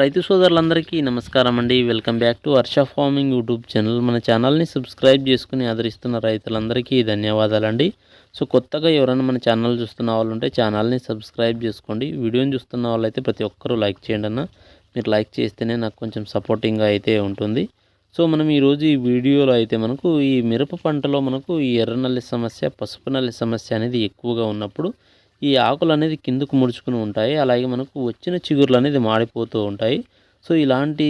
రైతు సోదరులందరికీ నమస్కారం అండి. Welcome back to Varsha farming YouTube channel. మన ఛానల్ని సబ్స్క్రైబ్ చేసుకుని ఆదరిస్తున్న రైతులందరికీ ధన్యవాదాలండి. సో కొత్తగా ఎవరైనా మన ఛానల్ చూస్తున్న వాళ్ళు ఉంటే ఛానల్ని సబ్స్క్రైబ్ చేసుకోండి. వీడియోని చూస్తున్న వాళ్ళైతే ప్రతి ఒక్కరూ లైక్ చేయండి అన్న. మీరు లైక్ చేస్తేనే నాకు కొంచెం సపోర్టింగ్గా అయితే ఉంటుంది. సో మనం ఈరోజు ఈ వీడియోలో అయితే మనకు ఈ మిరప పంటలో మనకు ఈ ఎర్రనల్లి సమస్య పసుపు నల్లి సమస్య అనేది ఎక్కువగా ఉన్నప్పుడు ఈ ఆకులు అనేది కిందకు ముడుచుకుని ఉంటాయి. అలాగే మనకు వచ్చిన చిగుర్లు అనేది మాడిపోతూ ఉంటాయి. సో ఇలాంటి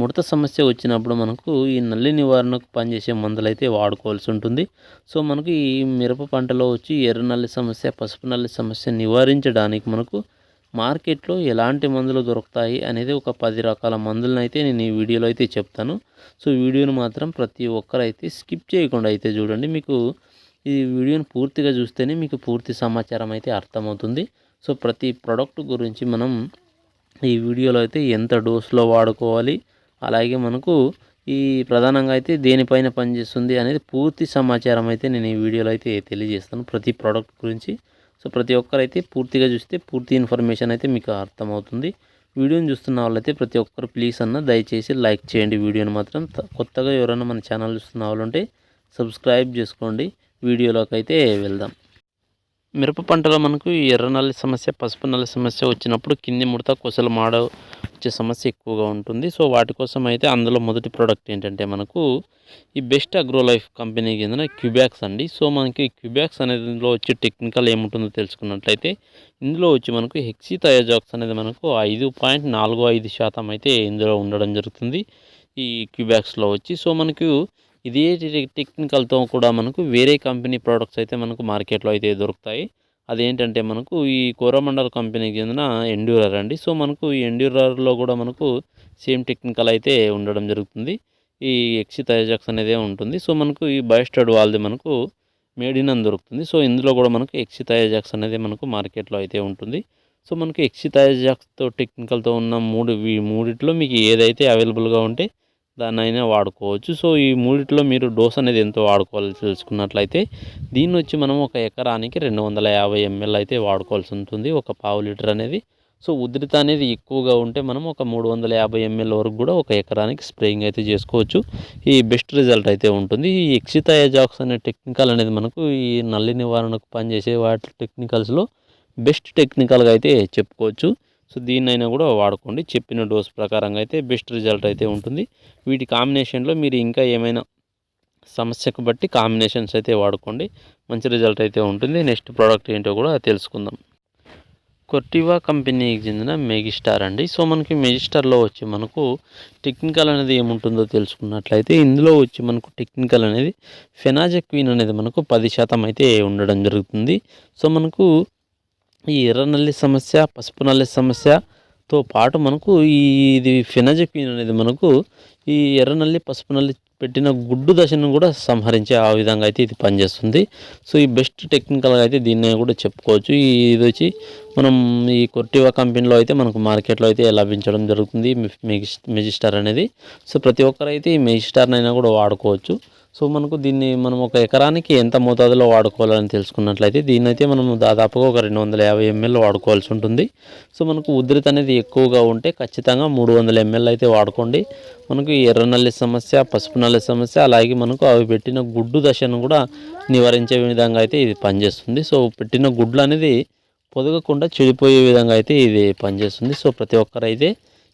ముడత సమస్య వచ్చినప్పుడు మనకు ఈ నల్లి నివారణకు పనిచేసే మందులైతే వాడుకోవాల్సి ఉంటుంది. సో మనకు ఈ మిరప పంటలో వచ్చి ఎర్ర నల్లి సమస్య పసుపు నల్లి సమస్య నివారించడానికి మనకు మార్కెట్లో ఎలాంటి మందులు దొరుకుతాయి అనేది ఒక పది రకాల మందులను అయితే నేను ఈ వీడియోలో అయితే చెప్తాను. సో వీడియోను మాత్రం ప్రతి ఒక్కరైతే స్కిప్ చేయకుండా అయితే చూడండి. మీకు ఈ వీడియోని పూర్తిగా చూస్తేనే మీకు పూర్తి సమాచారం అయితే అర్థమవుతుంది. సో ప్రతి ప్రోడక్ట్ గురించి మనం ఈ వీడియోలో అయితే ఎంత డోస్లో వాడుకోవాలి అలాగే మనకు ఈ ప్రధానంగా అయితే దేనిపైన పనిచేస్తుంది అనేది పూర్తి సమాచారం అయితే నేను ఈ వీడియోలో అయితే తెలియజేస్తాను ప్రతి ప్రోడక్ట్ గురించి. సో ప్రతి ఒక్కరైతే పూర్తిగా చూస్తే పూర్తి ఇన్ఫర్మేషన్ అయితే మీకు అర్థమవుతుంది. వీడియోని చూస్తున్న వాళ్ళైతే ప్రతి ఒక్కరు ప్లీజ్ అన్న దయచేసి లైక్ చేయండి. వీడియోని మాత్రం కొత్తగా ఎవరైనా మన ఛానల్ చూస్తున్న వాళ్ళు ఉంటే సబ్స్క్రైబ్ చేసుకోండి. వీడియోలోకి అయితే వెళ్దాం. మిరప పంటలో మనకు ఈ ఎర్ర నల్లి సమస్య పసుపు నల్లి సమస్య వచ్చినప్పుడు కింది ముడత కొసలు మాడ వచ్చే సమస్య ఎక్కువగా ఉంటుంది. సో వాటి కోసం అయితే అందులో మొదటి ప్రోడక్ట్ ఏంటంటే మనకు ఈ బెస్ట్ అగ్రో లైఫ్ కంపెనీ చెందిన క్యూబ్యాక్స్ అండి. సో మనకి క్యూబ్యాక్స్ అనేదిలో వచ్చే టెక్నికల్ ఏముంటుందో తెలుసుకున్నట్లయితే ఇందులో వచ్చి మనకు హెక్సీ తయోజాక్స్ అనేది మనకు ఐదు పాయింట్ నాలుగు ఐదు శాతం అయితే ఇందులో ఉండడం జరుగుతుంది ఈ క్యూబ్యాక్స్లో వచ్చి. సో మనకు ఇదే టెక్నికల్తో కూడా మనకు వేరే కంపెనీ ప్రోడక్ట్స్ అయితే మనకు మార్కెట్లో అయితే దొరుకుతాయి. అదేంటంటే మనకు ఈ కోరమండల్ కంపెనీకి చెందిన ఎండ్యూరర్ అండి. సో మనకు ఈ ఎండ్యూరర్లో కూడా మనకు సేమ్ టెక్నికల్ అయితే ఉండడం జరుగుతుంది. ఈ ఎక్సి థైజాక్స్ అనేది ఉంటుంది. సో మనకు ఈ బయోస్టర్డ్ వాళ్ళది మనకు మేడ్ ఇన్ అని దొరుకుతుంది. సో ఇందులో కూడా మనకు ఎక్సి థైజాక్స్ అనేది మనకు మార్కెట్లో అయితే ఉంటుంది. సో మనకు ఎక్సి థైజాక్స్తో టెక్నికల్తో ఉన్న మూడు ఈ మూడిట్లో మీకు ఏదైతే అవైలబుల్గా ఉంటే దాన్ని వాడుకోవచ్చు. సో ఈ మూడిట్లో మీరు డోస్ అనేది ఎంతో వాడుకోవాలి తెలుసుకున్నట్లయితే దీన్ని వచ్చి మనం ఒక ఎకరానికి రెండు వందల యాభై ఎంఎల్ అయితే వాడుకోవాల్సి ఉంటుంది ఒక పావు లీటర్ అనేది. సో ఉధృత అనేది ఎక్కువగా ఉంటే మనం ఒక మూడు వందల యాభై ఎంఎల్ వరకు కూడా ఒక ఎకరానికి స్ప్రేయింగ్ అయితే చేసుకోవచ్చు. ఈ బెస్ట్ రిజల్ట్ అయితే ఉంటుంది. ఈ ఎక్సిథయాజాక్స్ అనే టెక్నికల్ అనేది మనకు ఈ నల్లి నివారణకు పనిచేసే వాటి టెక్నికల్స్లో బెస్ట్ టెక్నికల్గా అయితే చెప్పుకోవచ్చు. సో దీన్నైనా కూడా వాడుకోండి. చెప్పిన డోస్ ప్రకారంగా అయితే బెస్ట్ రిజల్ట్ అయితే ఉంటుంది. వీటి కాంబినేషన్లో మీరు ఇంకా ఏమైనా సమస్యకు బట్టి కాంబినేషన్స్ అయితే వాడుకోండి. మంచి రిజల్ట్ అయితే ఉంటుంది. నెక్స్ట్ ప్రోడక్ట్ ఏంటో కూడా తెలుసుకుందాం. కొర్టివా కంపెనీకి చెందిన మెగిస్టార్ అండి. సో మనకి మెగిస్టార్లో వచ్చి మనకు టెక్నికల్ అనేది ఏముంటుందో తెలుసుకున్నట్లయితే ఇందులో వచ్చి మనకు టెక్నికల్ అనేది ఫెనాజక్వీన్ అనేది మనకు పది శాతం అయితే ఉండడం జరుగుతుంది. సో మనకు ఈ ఎర్ర నల్లి సమస్య పసుపు నల్లి సమస్యతో పాటు మనకు ఈ ఇది ఫెనాజక్వీన్ అనేది మనకు ఈ ఎర్ర నల్లి పసుపు నల్లి పెట్టిన గుడ్డు దశను కూడా సంహరించే ఆ విధంగా అయితే ఇది పనిచేస్తుంది. సో ఈ బెస్ట్ టెక్నికల్గా అయితే దీన్ని కూడా చెప్పుకోవచ్చు. ఈ ఇది వచ్చి మనం ఈ కొర్టివా కంపెనీలో అయితే మనకు మార్కెట్లో అయితే లభించడం జరుగుతుంది. మెజిస్టార్ అనేది. సో ప్రతి ఒక్కరైతే ఈ మెజిస్టార్నైనా కూడా వాడుకోవచ్చు. సో మనకు దీన్ని మనం ఒక ఎకరానికి ఎంత మోతాదులో వాడుకోవాలని తెలుసుకున్నట్లయితే దీన్ని అయితే మనం దాదాపుగా ఒక రెండు వందల యాభై ఎంఎల్ వాడుకోవాల్సి ఉంటుంది. సో మనకు ఉధృత అనేది ఎక్కువగా ఉంటే ఖచ్చితంగా మూడు వందల ఎంఎల్ అయితే వాడుకోండి. మనకు ఎర్ర నల్లి సమస్య పసుపు నల్లి సమస్య అలాగే మనకు అవి పెట్టిన గుడ్డు దశను కూడా నివారించే విధంగా అయితే ఇది పనిచేస్తుంది. సో పెట్టిన గుడ్లు అనేది పొదగకుండా చెడిపోయే విధంగా అయితే ఇది పనిచేస్తుంది. సో ప్రతి ఒక్కరైతే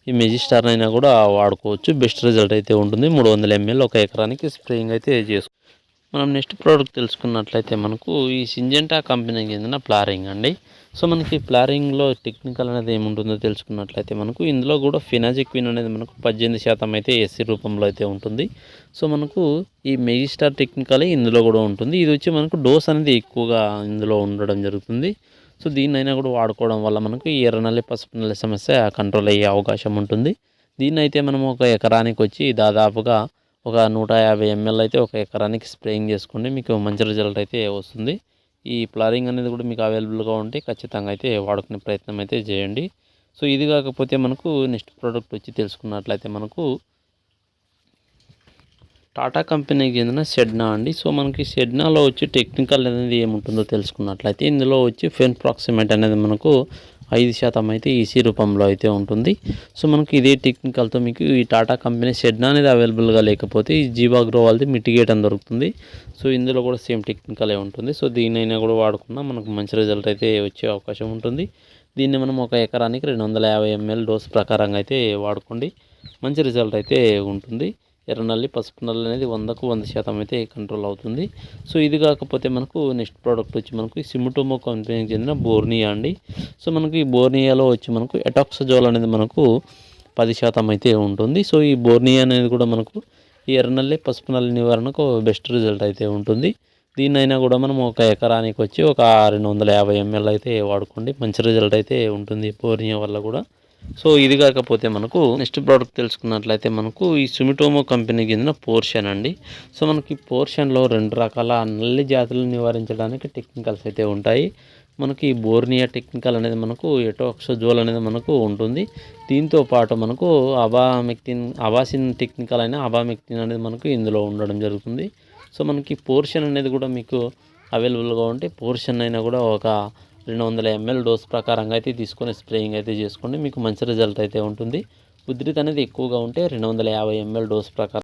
ఈ మెజిస్టార్ అయినా కూడా వాడుకోవచ్చు. బెస్ట్ రిజల్ట్ అయితే ఉంటుంది. మూడు వందల ఎంఎల్ ఒక ఎకరానికి స్ప్రేయింగ్ అయితే చేసుకో. మనం నెక్స్ట్ ప్రోడక్ట్ తెలుసుకున్నట్లయితే మనకు ఈ సింజెంటా కంపెనీకి చెందిన ప్లారింగ్ అండి. సో మనకి ప్లారింగ్లో టెక్నికల్ అనేది ఏముంటుందో తెలుసుకున్నట్లయితే మనకు ఇందులో కూడా ఫినాజిక్విన్ అనేది మనకు పద్దెనిమిది శాతం అయితే ఎస్సీ రూపంలో అయితే ఉంటుంది. సో మనకు ఈ మెజిస్టార్ టెక్నికల్ ఇందులో కూడా ఉంటుంది. ఇది వచ్చి మనకు డోస్ అనేది ఎక్కువగా ఇందులో ఉండడం జరుగుతుంది. సో దీన్నైనా కూడా వాడుకోవడం వల్ల మనకు ఈ ఎర్ర నల్లి పసుపు నల్లి సమస్య కంట్రోల్ అయ్యే అవకాశం ఉంటుంది. దీన్ని అయితే మనం ఒక ఎకరానికి వచ్చి దాదాపుగా ఒక నూట యాభై ఎంఎల్ అయితే ఒక ఎకరానికి స్ప్రేయింగ్ చేసుకోండి మీకు మంచి రిజల్ట్ అయితే వస్తుంది. ఈ ప్లారింగ్ అనేది కూడా మీకు అవైలబుల్గా ఉంటే ఖచ్చితంగా అయితే వాడుకునే ప్రయత్నం అయితే చేయండి. సో ఇది కాకపోతే మనకు నెక్స్ట్ ప్రోడక్ట్ వచ్చి తెలుసుకున్నట్లయితే మనకు టాటా కంపెనీకి చెందిన సెడ్నా అండి. సో మనకి సెడ్నాలో వచ్చి టెక్నికల్ అనేది ఏముంటుందో తెలుసుకున్నట్లయితే ఇందులో వచ్చి ఫెన్ ప్రాక్సిమేట్ అనేది మనకు ఐదు శాతం అయితే ఈసీ రూపంలో అయితే ఉంటుంది. సో మనకి ఇదే టెక్నికల్తో మీకు ఈ టాటా కంపెనీ షెడ్నా అనేది అవైలబుల్గా లేకపోతే ఈ జీవా గ్రో వాళ్ళది మిటిగేట్ అని దొరుకుతుంది. సో ఇందులో కూడా సేమ్ టెక్నికలే ఉంటుంది. సో దీనైనా కూడా వాడుకున్నా మనకు మంచి రిజల్ట్ అయితే వచ్చే అవకాశం ఉంటుంది. దీన్ని మనం ఒక ఎకరానికి రెండు వందల యాభై ఎంఎల్ డోస్ ప్రకారంగా అయితే వాడుకోండి. మంచి రిజల్ట్ అయితే ఉంటుంది. ఎర్రనల్లి పసుపు నల్లి అనేది వందకు వంద శాతం అయితే కంట్రోల్ అవుతుంది. సో ఇది కాకపోతే మనకు నెక్స్ట్ ప్రోడక్ట్ వచ్చి మనకు సిమ్టోమో కంపెనీకి చెందిన బోర్నియా అండి. సో మనకి ఈ బోర్నియాలో వచ్చి మనకు ఎటాక్సజోల్ అనేది మనకు పది శాతం అయితే ఉంటుంది. సో ఈ బోర్నియా అనేది కూడా మనకు ఈ ఎర్రనల్లి పసుపు నల్లి నివారణకు బెస్ట్ రిజల్ట్ అయితే ఉంటుంది. దీన్నైనా కూడా మనం ఒక ఎకరానికి వచ్చి ఒక రెండు వందల యాభై ఎంఎల్ అయితే వాడుకోండి. మంచి రిజల్ట్ అయితే ఉంటుంది బోర్నియా వల్ల కూడా. సో ఇది కాకపోతే మనకు నెక్స్ట్ ప్రోడక్ట్ తెలుసుకున్నట్లయితే మనకు ఈ సుమిటోమో కంపెనీకి చెందిన పోర్షన్ అండి. సో మనకి పోర్షన్లో రెండు రకాల నల్లి జాతులను నివారించడానికి టెక్నికల్స్ అయితే ఉంటాయి. మనకి బోర్నియా టెక్నికల్ అనేది మనకు ఎటోక్సోజోల్ అనేది మనకు ఉంటుంది. దీంతో పాటు మనకు అబామెక్టిన్ అబాసిన్ టెక్నికల్ అయిన అబామెక్టిన్ అనేది మనకు ఇందులో ఉండడం జరుగుతుంది. సో మనకి పోర్షన్ అనేది కూడా మీకు అవైలబుల్గా ఉంటే పోర్షన్ అయినా కూడా ఒక రెండు వందల ఎంఎల్ డోస్ ప్రకారంగా అయితే తీసుకొని స్ప్రేయింగ్ అయితే చేసుకోండి. మీకు మంచి రిజల్ట్ అయితే ఉంటుంది. ఉధృతి అనేది ఎక్కువగా ఉంటే రెండు వందల యాభై ఎంఎల్ డోస్ ప్రకారం